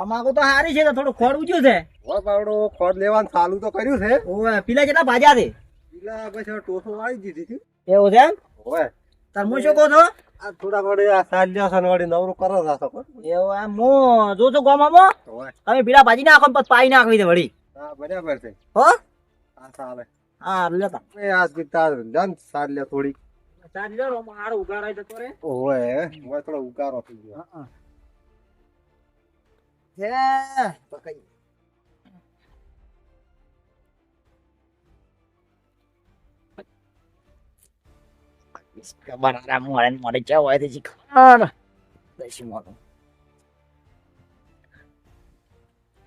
તમાકુ તો સારી છે તો થોડું ખોડ ઉજ્યું છે. ખોડ પાવડો લેવાનું ચાલુ તો કર્યું છે. ઓવે પીલા કેટલા ભાજ્યા છે? પીલા પછી ટોસો વાળી દીધી હતી. એવું છે તાર હું શું કહું છો? આ થોડા વળી આ સાંજ્યા વળી નવરું કરો છો એવું એમ હું જો છું ગામમાં તમે પીલા ભાજી નાખો પછી પાઈ નાખવી દે વળી. હા બરાબર છે. હો? આ ચાલે. હા લેતા એ આ પીતા જન સાંજ્યા થોડી સાંજ્યા મારો ઉગારાય જતો રે. ઓવે ઓય થોડો ઉગારો થઈ ગયો. છે બનારા મોડે મોડે કેવો હોય તે શીખવાડ દઈશું મોડું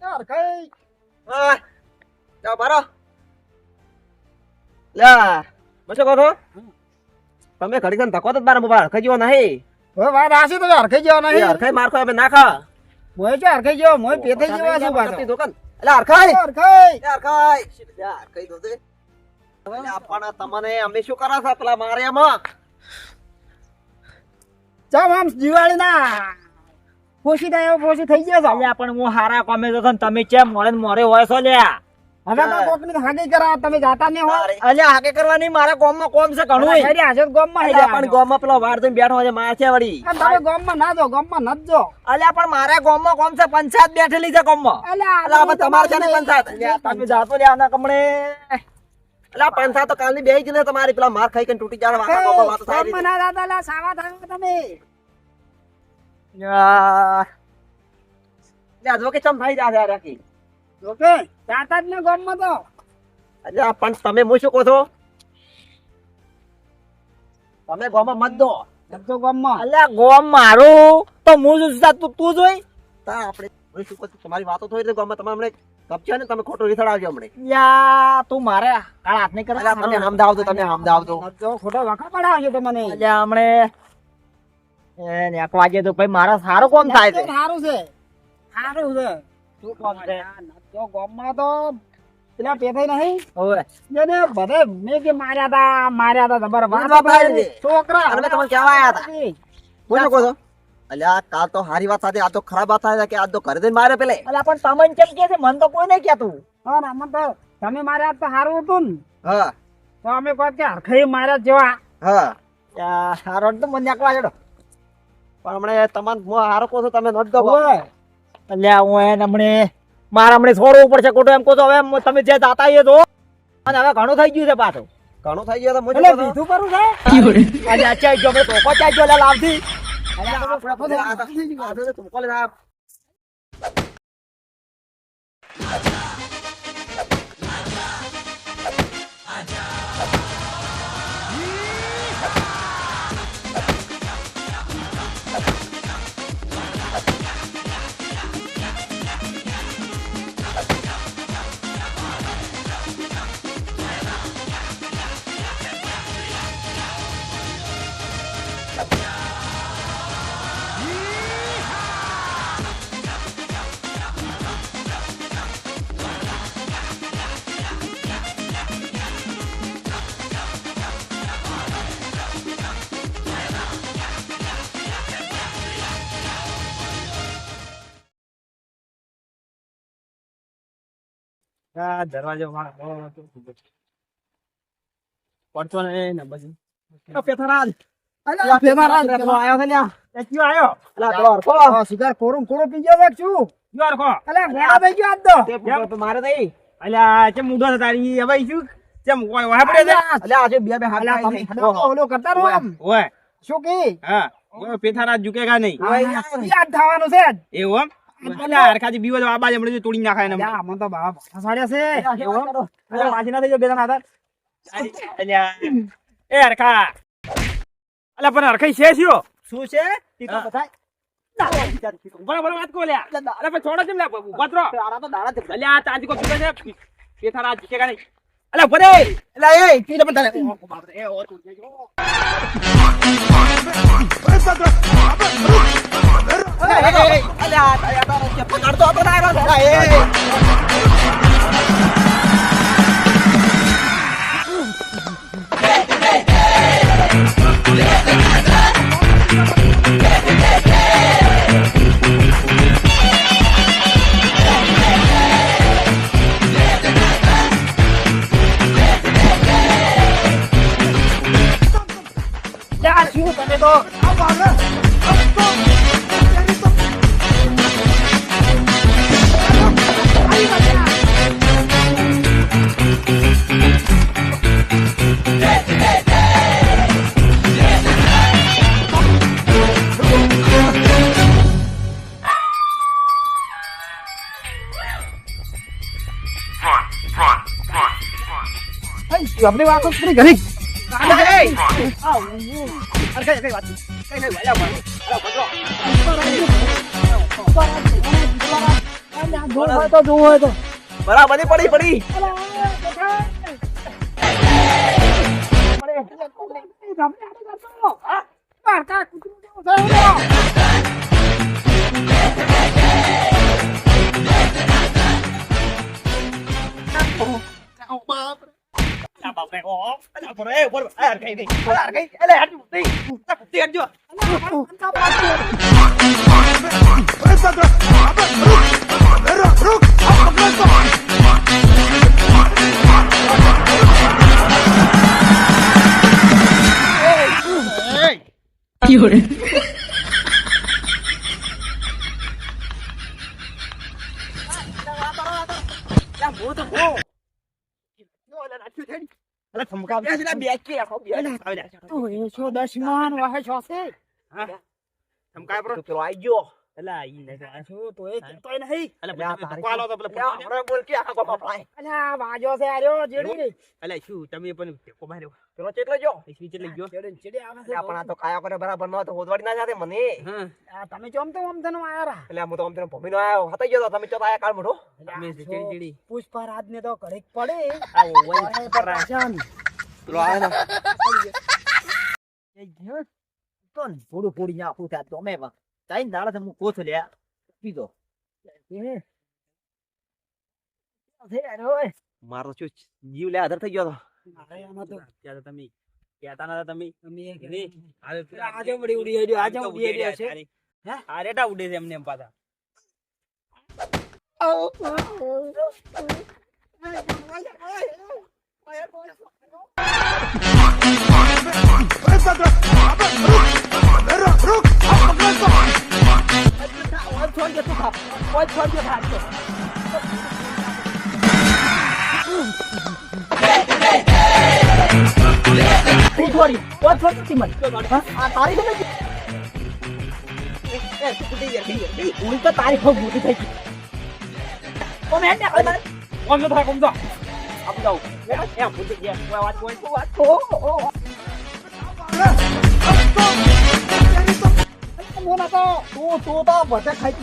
યાર કઈ હા જાઓ બારો લ્યા બસો કહો છો તમે ઘડી ઘડી ધક્કો તો જ મારા મોબાઈલ હરખાઈ જેવો નહીં હવે વાત આશે તો હરખાઈ જેવા એ નહીં હરખાઈ મારખો હવે નાખા મોય છે હરખાઈ જેવો મોય પેથાઈ જેવા છે પાછો? એટલે હરખાઈ! હરખાઈ! યાર કઈ દો દે પણ તમને અમે શું કરા છો પેલા મારે એમાં? ચામ આમ દિવાળી ના ખુશી થાય એવો ખુશી થઈ ગયો છે. અલ્યા પણ હું હારા કોમે તો તમે ચેમ મોડે મોરે હોય છો લ્યા? હવે તો કોકની હાગી કરા તમે જાતા ને હો. અલ્યા હાકે કરવાની મારા કોમમાં કોમ છે ઘણું ઘરે હાજર ગોમમાં હેડ્યા પણ ગોમમાં પેલો વાર તો બેઠો છે માર છે વળી. તમે ગોમમાં ના જો ગામમાં ન જો. અલ્યા પણ મારા ગોમમાં કોમ છે પંચાયત બેઠેલી છે ગોમમાં. અલ્યા અલ્યા હવે તમાર છે ને પંચાયત. તમે જાતો લ્યા આના કમણે. અલ્યા પંચાયત તો કાલની બેહી જ ને તમારી પેલા માર ખાઈ કે તૂટી જાય વાતો વાતો વાત થાય ગામમાં ના જાતા લા સાવા થાય તમે? યાર. લે આજો કે ચમ ભાઈ જા રાખી. ઓકે જાતા જ ને ગામમાં તો. અલ્યા પણ તમે હું શું કહો છો? તમે ગોમાં મત દો. તો ગામમાં. અલ્યા ગામ મારું? તો હું જ તું તું જોઈ. તા આપણે હું શું કહું તમારી વાતો થઈ એટલે ગોમાં તમે હમણે કપચા ને તમે ખોટો રીથડ આવજો હમણે. યા તું મારે કાળ હાથ નહીં કરે તમે હમદાવ તો તમે હમદાવ દો ખોટા વખા પડાવજો તો મને અલ્યા હમણે એ ને વાગે તો ભાઈ મારા સારું કોમ થાય છે. સારું છે. સારું છે. શું કોમ છે? તો ગામમાં તો પેલા પેથાઈ નહીં. ઓય એને બધે મેં કે માર્યા તા માર્યા તા તમારા વાત વાત છોકરા અને મેં તમને કહેવા આયા હતા. બોલો કો છો? અલ્યા કાલ તો હારી વાત સાથે આ તો ખરાબ વાત થાય કે આ તો ઘરે જઈને મારે પેલે. અલ્યા પણ તમન કેમ કે છે? મન તો કોઈ નહીં કહેતું. હા ના મન તો તમે માર્યા તો હારું હતું ને. હા. તો અમે કહો કે હરખઈ માર્યા જેવા. હા. હારો તો મને નાખવા જડો પણ હમણે તમને હું હારો કહું છું તમે નથી દો અલ્યા હું એને હમણે મારે હમણાં છોડવું પડશે ખોટું એમ કહો તો હવે એમ તમે જે દાતા એ તો અને હવે ઘણું થઈ ગયું છે પાછું. ઘણું થઈ ગયું તો હું એટલે બીજું કરું છે? આજે ચાઈ ગયો આપણે ટોકો ચાઈ ગયો લે લાવથી. અલ્યા, આપણે ટોકો લે આ દરવાજો વાળા પડતો નહીં ને પછી આ પેથારાજ. અલ્યા, પેલો આયો છે લ્યા. એ કયો આયો? અલા, પેલો હરખો. આ સિગાર કોરું કોરું પી ગયો છે કે શું? કયો હરખો? મોડા થઈ ગયો આજ તો. મારે નહીં. અલ્યા ચમ ઉડો છે તારી હવે શું ચમ ઓય ઓય પડે છે અલ્યા, અલ્યા, આજે બે બે હાથ અલ્યા, ખાઈ તમે છે. ખાધો ઓલો કરતા રહો આમ. ઓય શું કી? હા ઓય પેથારા ઝુકેગા નહીં યાદ થવાનું છે એવું એમ તો તોડી નાખાય ને અલ્યા, આમાં તો બાપ ફસાડ્યા છે. પાછી ના થઈ બે જણા એ હરખા અલ્યા પણ હરખાઈ છે શું શું છે ટીકો હા. બતાય. બરાબર વાત કો લ્યા પણ છોડો કેમ ઊભા તો દાડા અલ્યા કો પીવે છે એ. ઓ તું. એ, જે પકડતો હતો તમે તો આયરો છે. અલ્યા, એ. તમે તો પડી વાતો થોડી ઘણી જોવું હોય તો જોવું હોય તો બરાબરની પડી પડી અલ્યા બાપ રે ઓ અલ્યા પર એ પર આ કઈ નહીં આ કઈ એટલે હાથ નહીં તેડ જો અલ્યા થમકા બે તો એ છો વાહે છો છે પર પેલો ગયો ઈ ને તો એ તોય નહીં અલ્યા તારી તો લે, પેલા બોલ કે આખા બાપા પાય. અલ્યા વાજો છે આર્યો જેડી રે અલ્યા શું તમે પણ ટેકો માર્યો પેલો ચેટલો જો સ્વીચ લઈ ગયો જેડી જેડી આવે એટલે પણ આ તો કાયા કરે બરાબર ન તો હોદવાડી ના જાતે મને આ તમે ચોમ તો તને આયા એટલે હું તો આમ તેનો ભમીનો આયો હતાઈ ગયો તો તમે આયા કાળ મોઢો તમે ચીડી ચીડી પુષ્પરાજ ને તો ઘડીક પડે પાછાન. પેલો આવે. તો થોડું ફોડી ત્યાં તાઈ દાડા કોથ પીધો. મારો શું જીવ લે આધાર થઈ ગયો તમે કહેતા નતા તમે. આજે ઉડી આજે ઉડી છે. આ રેટા ઉડે છે એમને એમ પાછા. દે તું ખાપ ઓય છોડી દે ખાપ તું છોડી ઓય છોડી તી મને હા? આ તારી તો નથી એ, એ, તું કૂદી યાર, કૂદી યાર. એ, ઉલટો તારી ખૂબ મોટી થઈ ગઈ ઓ મેં ને આ કોણ તો થાય કોણ તો આપ જાઉં એમ પૂછી ગયા કોઈ વાત કોઈ તું વાત મોના તો તું એમ તો બધા ખાઈ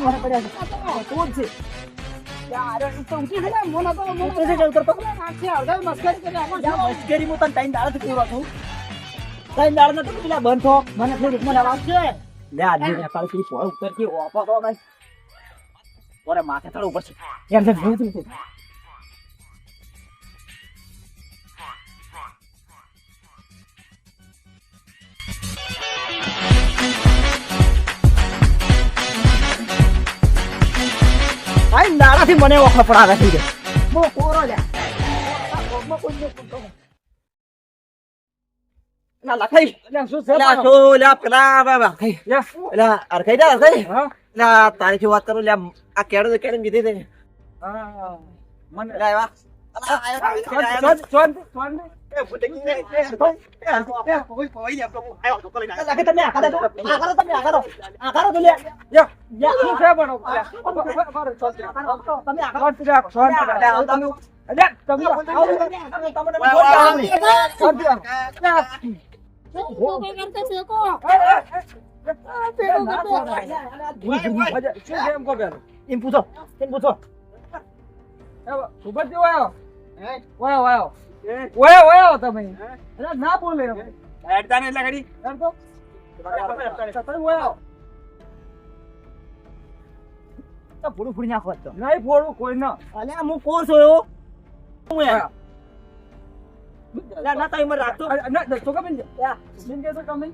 ભાઈ દાડાથી મને ઓખો પડાવે થઈ ગયો કોરો લ્યા. ના લખાઈ એટલે શું છે લા તો લા પેલા બાબા ખાઈ. લે. લા અરખાઈ ના અરખાઈ હા? લા તારી વાત કરું લા આ કેડો કેડો કીધી તે હા. મને લા ચોંદ, ચોંદ. લાગે તમે ઓય આખા તમે. લે. અલ્યા, ના બોલે. હેડતા ને એટલા ઘડી. એમ તો. ફૂડી નાખો નહીં ફોડવું કોઈ ના. અલ્યા હું કોણ છું એવો હું યાર ના તાઈ રાખતો ના, ના, ચોખા બેન કે તો તમે.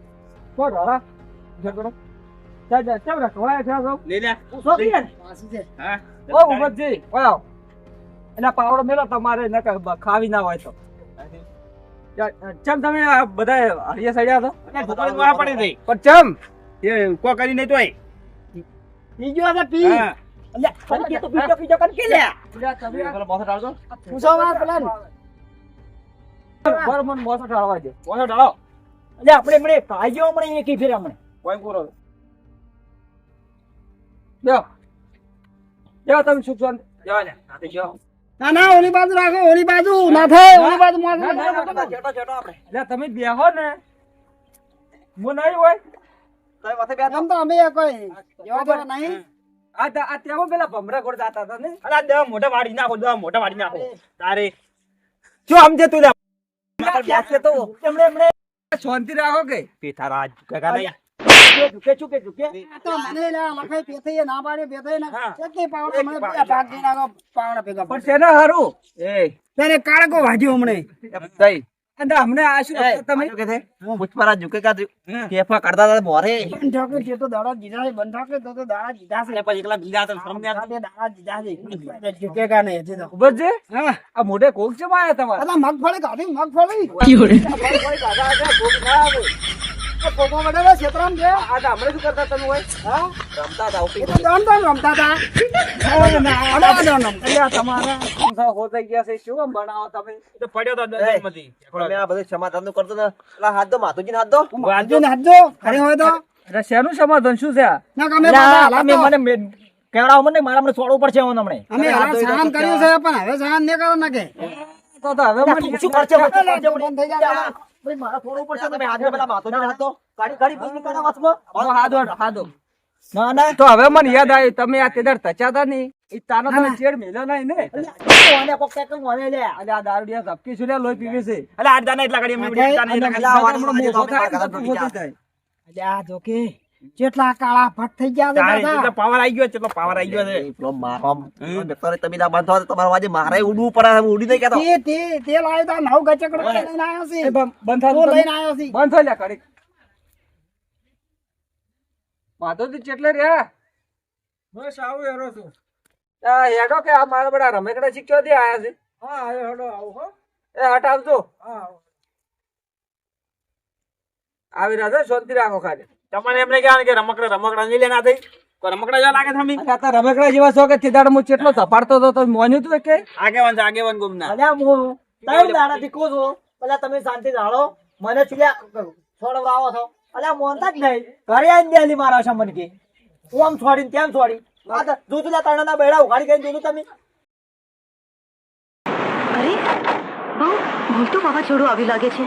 કોણ ઢોળા? ઝઘડો. જા, જા, કેમ રાખો? છે લે. પૂછો કે યાર હા. ઓ, ઉભરજી, વાયો. એટલે પાવડો મેળો તમારે ખાવી ના હોય તો. ચમ તમે બધા હરિયા સડ્યા છો? પડી રહી પણ ચમ? એ કો કરી નહીં તોય. બીજો આ પી. અલ્યા પણ તો બીજો બીજો કન કે લ્યા પેલો બોસ ડાળજો પૂછો વાત પેલા બરોબર મને મોસો ટાળવા દે. કોનો ડાળો અલ્યા આપણે હમણે ભાગ્યો હમણે એકી ફેર હમણે. કોઈ પૂરો લ્યો. લ્યો તમે સુખ શાંતિ જવા દે નાથી જો ના ના ઓલી બાજુ રાખો ઓલી બાજુ. ના થાય ઓલી બાજુ મોસ ના, ના, ના, ના. જેટો જેટો આપણે. લે તમે બેહો ને. હું નહીં હોય. તો માથે બે એમ તો અમે કોઈ જવા દેવા નહીં. આ તા- આ તેવો પેલા ભમરા ગોળ જાતા હતા ને? અલા દે મોટા વાડી નાખો દે મોટા વાડી નાખો. તારે. શું સમજે તું લે. બેસે તો. એમણે એમણે શાંતિ રાખો કે? પીથારાજ કાકા નહીં. ઝુકે ઝુકે ઝુકે. આ તો મને લે લખાઈ પેથઈએ ના પાડે પેથઈએ ના કેટલી પાવડા મને ભાગ દઈને આગળ પાવડા ભેગા પણ પડશે હારું? એ. ત્યારે કાળકો વાજ્યો હમણે દઈ અને અમને આ શું તમે? કે છે? પુષ્પરાજ ઝુકે કા કેફા કરતા હતા મોરે. બંધ ઠાકે તો દાડા જીધા છે બંધ ઠાકે તો તો દાડા જીધા છે. પછી એકલા બીજા તો શરમ નહીં દાડા જીધા છે. ઝુકેગા નહીં હજી તો. ખબર છે? હા. આ મોઢે કોક છે માયા તમારે અલા મગફળી કાઢી મગફળી. કાઢા ના આવે. આ પોપો છે આ તો શું કરતા તમે હોય. હા? રમતા હતા એ તો દોન દોન રમતા હતા. અલા દોન રમતા અલ્યા તમારા સંસાર હોતાઈ ગયા છે શું બનાવો તમે? તો પડ્યો તો એ, મેં આ બધું સમાધાન કરતો ને. પેલા હાથ દો માતુજી હાથ દો. હાજો ને હાજો ખરી હોય તો. અરે શેનું સમાધાન શું છે ના હાલાતો. મને કેવડાવો મને મારા મને છોડવું પડશે હવે હમણે. અમે સહન કર્યું છે પણ હવે સહન નહીં કરો ના કે. તો તો હવે મને શું કરશે? બંધ થઈ જાય. ભાઈ, મારે તમે પેલા ગાડી ગાડી ના ના તો હવે મને યાદ આવી તમે આ તેદાર તચાતા નહીં. તાનો તમે ચેડ નહીં ને? લે. અલે આ દારૂડિયા ઝપકી છું લે? લોહી પીવે છે. અલા દાના એટલા ગાડી થાય જાય. અલ્યા જોકે જેટલા કાળા ભટ્ટ થઈ ગયા દાદા. પાવર આવી ગયો છે એટલો પાવર આવી ગયો છે. પેલો મારમ ડોક્ટર તમે ના બાંધો તમારા વાજે મારે ઉડવું પડે હું ઉડી નહીં કેતો તે તે તે લાયો તા નવ ગચકડો લઈને આવ્યો છે. એ બં- તો લઈને આવ્યો છે. બંધો થઈ લે માધો માધવજી ચેટલે રહ્યા? બસ આવું હેરો છું. આ હેડો કે આ મારા બધા રમેકડા શીખ્યો થી આયા છે? હા આયો હેડો આવો હો. એ હટાવજો હા આવી. રહ્યા છે શાંતિ રાખો ખાલી. તમને એમને કહેવાનું કે રમકડા રમકડા નહીં લેના થઈ. રમકડા જેવા લાગે છે આ જેવા છો કે તેદાડ હું ચેટલો ધપાડતો હતો તો મોન્યું તું કે આગેવાન આગેવાન ગુમના. અલ્યા હું ત્રણ દાડા થી કહું પેલા તમે શાંતિ રાળો મને ચીલ્યા છોડવાવો છો. અલ્યા મોનતા જ નહીં. ઘરે આવીને દેલી મારા છે મને કે હું આમ છોડીને તેમ છોડી. આ તો દૂધલા તણાના બેડા ઉઘાડી ગઈ જોયું તમે. અરે બહુ મોટું વાવાઝોડું આવી લાગે છે.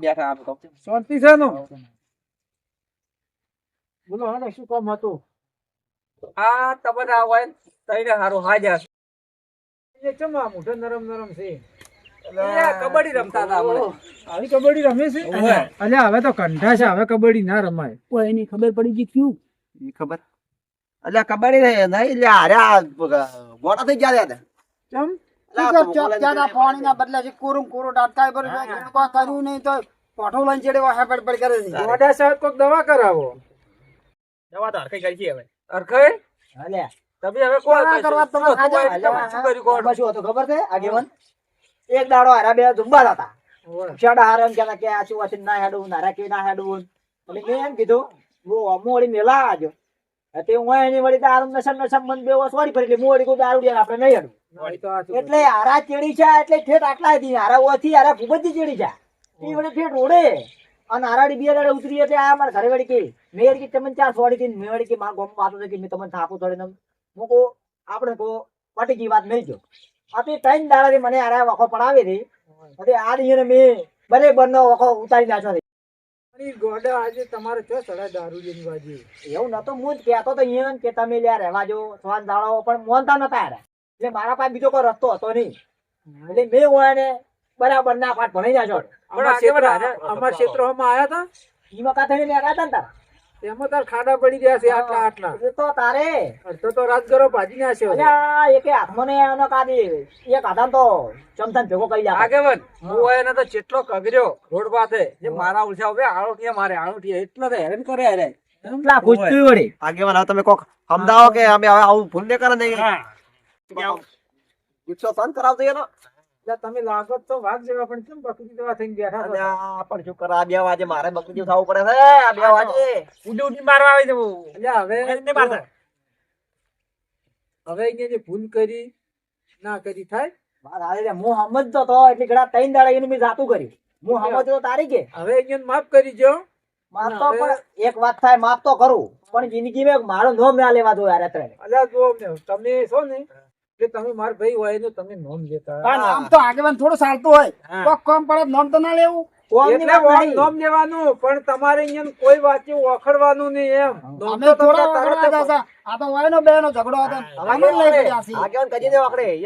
બેઠા આમ તો. શાંતિ છે બોલો હેડો શું કામ હતું? આ તમને આ હોય તઈને હારું હાજર એ ચમા મોઢે નરમ નરમ છે? કબડ્ડી રમતા હતા આવી કબડ્ડી રમે છે? અલ્યા હવે તો કંઠા છે હવે કબડ્ડી ના રમાય. કોઈ એની ખબર પડી ગઈ ક્યું ખબર? અલ્યા ખબર નહીં નહીં અલ્યા હારે થઈ ગયા હતા ચમ અલ્યા, જ્યાદા બદલે છે કોરું કોરું ડાટકાય પર કર્યું નહીં તો પોઠો લઈને ચડે વાહે પડપડ કરે છે મોઢા સાહેબ કોઈક દવા કરાવો દવા તો હરખાઈ કરી હવે અરખાઈ અલ્યા તમે હવે કોણ કરવા તમે શું કર્યું? કોણ? હતું ખબર છે આગેવાન એક દાડો હારા બે ઝુંબા હતા શાડા હારે એમ કહેતા કે આ શું ના હેડું નારા કે ના હેડું એટલે મેં એમ કીધું વળી મેલા આજો તે હું એની વળી દારૂ નશા નશા મન બે વર્ષ ફરી એટલે હું કોઈ દારૂ આપણે નહીં એટલે હારા ચેડી છે એટલે ઠેઠ આટલા હતી હારા ઓથી હારા ખૂબ જ ચેડી છે. એ વળી ઠેઠ રોડે. અને હારાડી બે દાડે ઉતરી એટલે આ મારા ઘરે વળી કે મેં વળી કે તમને ચાર સોડી હતી મેં વળી કે મારા વાતો કે મેં તમને થાપું થોડી હું કહું આપણે કહો પટી ગઈ વાત નહીં જો આ તે ત્રણ દાડાથી મને હારા વખો પડાવી હતી આ દિને મેં બને બંને વખો ઉતારી નાખ્યો ગોડા આજે તમારે ચો સડા દારૂ જેની બાજુ? એવું નતો હું જ કહેતો તો અહીંયા કે તમે લ્યા રહેવા જો સ્વાન દાડો પણ મોનતા નતા એટલે મારા પાસે બીજો કોઈ રસ્તો હતો નહીં. એટલે મેં હું ને બરાબર ના પાઠ ભણી ના પણ અમારા ક્ષેત્રમાં આયા હતા? એમાં મેં હતા ને તારા. એમાં તાર ખાડા પડી ગયા છે આટલા આટલા. એ તો તારે. તો તો રાજગરો ભાજી ના છે. અલ્યા એકે હાથમાં ને એનો કાઢી એક હાથામાં તો ચમચાને ભેગો કરી આપે આગેવાન હું. એને તો જેટલો કગર્યો રોડ પાસે. જે મારા ઉલસા ઉભે આળોટિયા મારે આળોટિયા એટલો તો હેરાન કરે હેરે એટલા ગુસ્તી વળી. આગેવાન હવે તમે કોક સમજાવો કે અમે હવે આવું ભૂલ ને કરે નહીં. હા. ગુસ્સો સહન કરાવતો એનો. એટલે તમે લાગો તો વાઘ જેવા પણ કેમ બકરી જેવા થઈને બેઠા છો? અલ્યા પણ શું કરે બે વાજે મારે બકરી જેવું થવું પડે છે આ બે વાજે. ઉડી ઉડી મારવા આવી જવું એટલે હવે એને મારતા. હવે અહીંયા જે ભૂલ કરી ના કરી થાય. વાત હારી હું સમજતો તો એટલે ઘણા ત્રણ દાડા એનું મેં જાતું કર્યું. હું સમજતો તારી કે. હવે અહીંયા માફ કરી જો માફ તો પણ એક વાત થાય માફ તો કરું. પણ જિંદગી મેં મારો નો મેં લેવા જોઈએ યાર અત્યારે. અલ્યા જો તમે છો ને કે તમે માર ભાઈ હોય એનું તમે નોમ લેતા. પણ આમ તો આગેવાન થોડું ચાલતું હોય. કોક કામ પડે નામ તો ના લેવું. નોમ લેવાનું પણ તમારે અહીંયા કોઈ વાતે ઓખડવાનું નહીં એમ. અમે થોડા તો ઝઘડો હતો. અમે લઈ ગયા આગેવાન કજી દે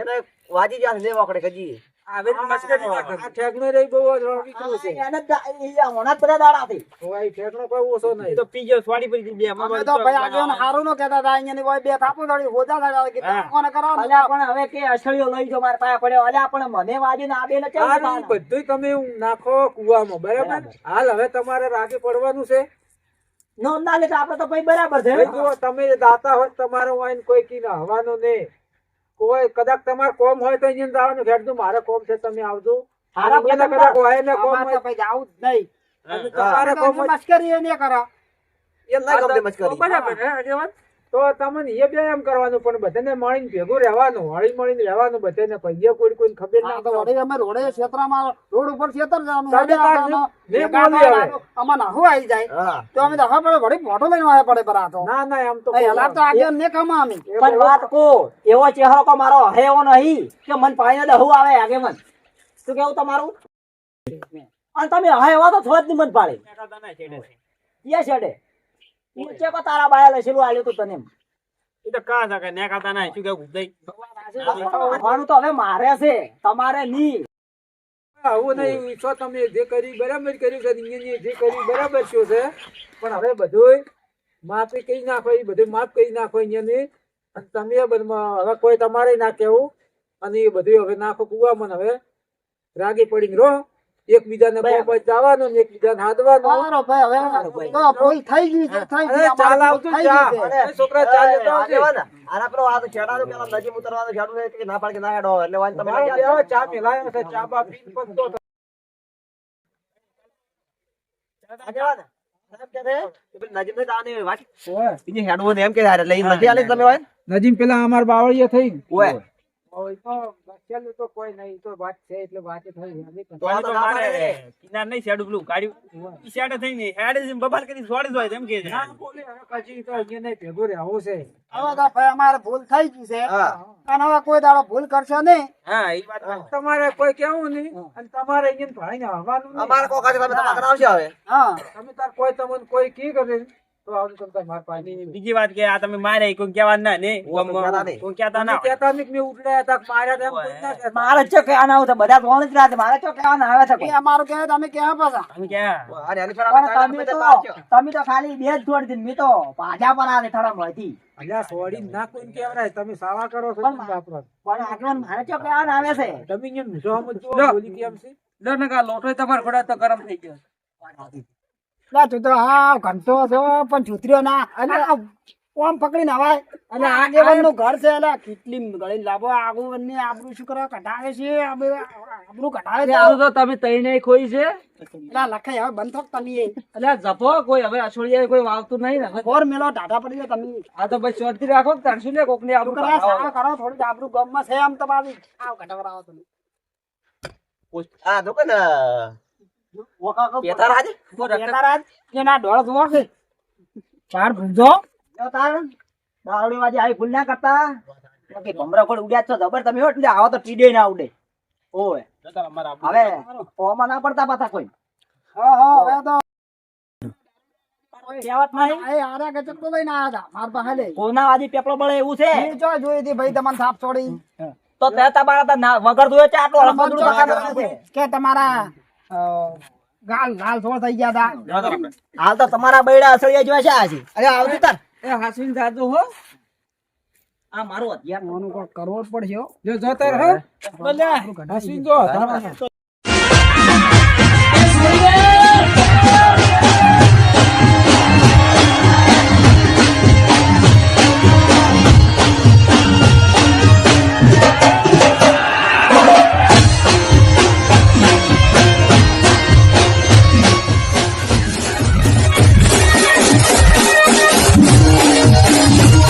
એને વાજી જાય ને કજી. આવે મસ્કરી આ ઠેકણો રહી બહુ જ રોકી છે. એને જ દા- ઈ આ હોના જ બધા દાડા હતી હોય એ ઠેકણો કોઈ ઓછો નહીં. તો પી ગયો સ્વાડી પડી બે. અમે તો ભાઈ આગેવાન હારું નો કહેતા હતા અહીંયાની કોઈ બે થાપુ થોડી હોદા થયા કે કોને કરાવો અલ્યા પણ હવે કે અસળીઓ લઈ જો મારા પાસે પડ્યો અલ્યા પણ મને વાજી ને કેમ બધું તમે નાખો કુવામાં બરાબર? હાલ હવે તમારે રાગે પડવાનું છે. નોમ ના લેતા આપણે તો ભાઈ બરાબર છે. તમે દાતા હોય તમારો તમારે કોઈ કી હવાનો નહીં કોઈ કદાચ તમારે કોમ હોય તો અહીંયા જવાનું ખેડતું મારે કોમ છે તમે આવજો. કદાચ હોય ને કોમ હોય તો ભાઈ જાવું જ નહીં. તમારે કોમ હોય એ નહીં કરો. એમ ના ગમતી તો બરાબર? તો તમને એ બે એમ કરવાનું પણ બધાને મળીને ભેગું રહેવાનું હળી મળીને રહેવાનું બધાને કહીએ કોઈ કોઈ ખબર ના તો હળી અમે રોડે ક્ષેત્રમાં રોડ ઉપર ક્ષેત્ર જવાનું. ને બોલી હવે. થવાનું. આમાં આવી જાય. તો અમે દહા પડે વળી મોટો લઈને આવે પડે બરા તો. ના ના એમ તો હલાર તો આગે ને કમા અમે પણ વાત કો એવો ચહેરો કો મારો હે એવો નહીં કે મન પાણીને દહુ આવે આગે મન. શું કેવું તમારું? અને તમે હા એવા તો થોડની મન પાડે. યે છેડે? ઈ છે કો તારા બાયા લસેલું આલ્યું તું તને એ તો કાં થાય ને ખાતા ના શું કેવું? દઈ. ખાવાનું તો હવે મારે છે તમારે નહીં. આવું નહીં ઈચ્છો તમે જે કરી બરાબર કર્યું જે કર્યું બરાબર શું છે. પણ હવે બધું માફી કહી નાખો એ બધું માફ કરી નાખો અહીંયાની. અને તમે હવે કોઈ તમારે ના કહેવું. અને એ બધું હવે નાખો કુવા મને હવે. રાગી પડીને રહો. એકબીજાને કોમ જવાનો ને એકબીજાને હાંધવાનો બરાબર ભાઈ હવે તો ભૂલ થઈ ગઈ છે થઈ ગઈ ચાલ આવતો જા. છોકરા ચાલ તો આવજે. આના પેલો આ તો છેડાનું પેલા નજીક ઉતરવાનો છેડું છે કે ના પાડ કે ના હેડો એટલે વાન તમે લેવા. ચા મેલાયો છે ચા બા પીને પકતો. આગેવાન, નજીમ પેલા અમાર બાવળીએ થઈ ઓય. ઓય તો બચેલું તો કોઈ નહીં તો વાત છે એટલે વાત થઈ હવે તો તો મારે કિનાર નહીં શેડું પેલું કાઢ્યું ઈ શેડે થઈને હેડે છે બબાલ કરી છોડી દો એમ કે છે. ના બોલે હવે કજી તો અહીંયા નહીં ભેગું રહેવું છે. હવે તો ભાઈ અમારે ભૂલ થઈ ગઈ છે. અને હવે કોઈ દાડો ભૂલ કરશો નહીં. હા ઈ વાત તમારે કોઈ કેવું નહીં. અને તમારે અહીંયા ભાઈને આવવાનું અમારે તમે તમારે હવે. હા. તમે તાર કોઈ તમને કોઈ કી કરે તો તમારા બીજી વાત કે આ તમે મારે કોઈ કહેવા ના ને? કોઈ કહેતા નહીં. ના તમે કહેતા નહીં કે મેં ઉઠલાયા માર્યા તેમ મારા કોઈ ના કહેતા. મારે ચો કહેવાના આવે છે બધા કોણ જ રાતે મારે ચો આના આવે છે એ અમારો કે તમે ક્યાં પાછા. તમે કે અરે આની ફેર તમે તમે તો તો તમે તો ખાલી બે જ છોડી દીધી મેં તો પાછા પર આવે થડમ હતી અલ્યા સોડી ના કોઈ કહેવાય. તમે સાવા કરો છો પણ પણ આગળ મારે ચો આના આવે છે. તમે અહીંયા મૂંઝો સમજો બોલી કેમ છે? લા તું તો હા ઘંટો છો પણ છૂતરીઓ ના. અને ઓમ પકડીને હવાય અને આગેવાનનું ઘર છે એટલે કેટલી ગળી લાભો આગેવાનની આબરૂ શું કરવા કઢાવે છે આબરૂ આબરૂ કઢાવે છે તો. તમે તઈને ખોઈ છે. લા લખાઈ હવે બંધ થોક તમે એટલે જપો કોઈ હવે અછોડિયા કોઈ વાવતું નહીં ને. ફોર મેલો ટાટા પડી જાય તમે. આ તો ભાઈ ચોરતી રાખો તરશું ને કોક ને આપણું કરો થોડી આપણું ગમમાં છે આમ તો બાજુ આવ તમે. આ કે ને પેથા રાજે? બેતારાજ કે ના ઢોળ જોવો છે ચાર ભૂંજો. દારૂડી વાજી આવી ભૂલ ના કરતા. કે ભમરા કોઈ ઉડ્યા છો જબર તમે હો એટલે આવો તો ટીડે ના ઉડે. ઓય હવે ઓમાં ના પડતા પાછા કોઈ? હા હા હવે તો. કહેવત નહીં એ આરા ગચક તો લઈને આયા હતા માર પાસે લે કોના વાજી પેપલો બળે એવું છે? એ હતી તમને સાપ છોડી. તો તમારા ગાલ લાલ થોડા થઈ ગયા તા. જવા દો આપણે. હાલ તો તમારા બૈડા અસળિયા જોયા છે આ છે અરે આવજો તાર. એ હાસવીન જાજો હો. આ મારું હથિયાર. આનું કોઈ કરવો જ પડશે જો જો તાર હો. હાસવીન જો.